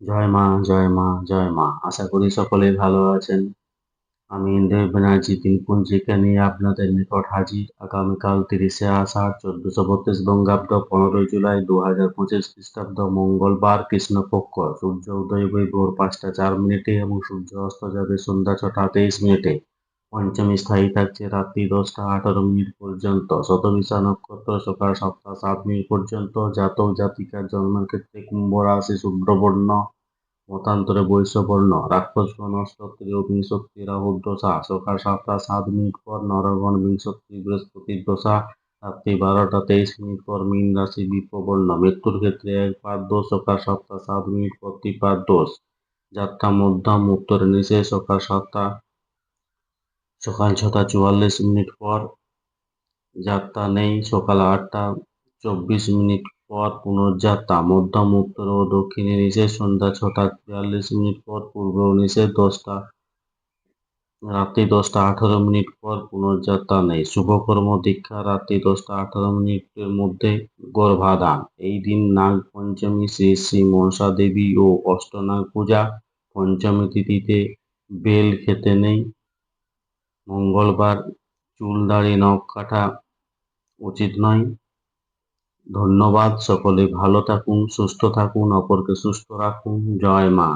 জয় মা জয় মা জয় মা। আশা করি সকলে ভালো আছেন। আমি ইন্দ্র ব্যানার্জি, তিনপুঞ্জিকা নিয়ে আপনাদের নিকট হাজির। আগামীকাল তিরিশে আষাঢ়, চোদ্দশো বত্রিশ বঙ্গাব্দ, পনেরোই জুলাই দু হাজার পঁচিশ খ্রিস্টাব্দ, মঙ্গলবার, কৃষ্ণপক্ষ। সূর্য উদয় হয়ে ভোর পাঁচটা চার মিনিটে এবং সূর্য অস্ত যাবে সন্ধ্যা ছটা তেইশ মিনিটে। পঞ্চমী স্থায়ী থাকছে রাত্রি দশটা আঠারো মিনিট পর্যন্ত। শতবিশা নক্ষত্র সকাল সাতটা সাত মিনিট পর্যন্ত। জাতক জাতিকার জন্মের ক্ষেত্রে কুম্ভ রাশি শুভ্রবর্ণ, মতান্তরে বৈশ্যবর্ণ রাক্ষসগণ অষ্টত্রীয় বিংশক্তি রাহুর দশা, সকাল সাতটা সাত মিনিট পর নরগণ, বিংশক্তি বৃহস্পতির দশা, রাত্রি বারোটা তেইশ মিনিট পর মীন রাশি বিপ্রবর্ণ মৃত্যুর ক্ষেত্রে এক পাদ দোষ, সকাল সাতটা সাত মিনিট পর ত্রিপাদ দোষ। যাত্রা মধ্যম, উত্তরে নিষেধ সকাল সাতটা সকাল ছটা চুয়াল্লিশ মিনিট পর যাত্রা নেই। সকাল আটটা চব্বিশ মিনিট পর পুনর্যাত্রা। মধ্যম, উত্তর ও দক্ষিণে নিষেধ সন্ধ্যা ছটা বিয়াল্লিশ মিনিট পর পূর্ব নিষেধ দশটা, রাত্রি দশটা আঠারো মিনিট পর পুনর্যাত্রা নেই। শুভকর্ম, দীক্ষা, রাত্রি দশটা আঠারো মিনিটের মধ্যে গর্ভাধান। এই দিন নাগ পঞ্চমী, শ্রী শ্রী মনসা দেবী ও অষ্টনাগ পূজা। পঞ্চমী তিথিতে বেল খেতে নেই। মঙ্গলবার চুল দাড়ি, নখ কাটা উচিত নয়। ধন্যবাদ সকলে, ভালো থাকুন, সুস্থ থাকুন, অপরকে সুস্থ রাখুন। জয় মা।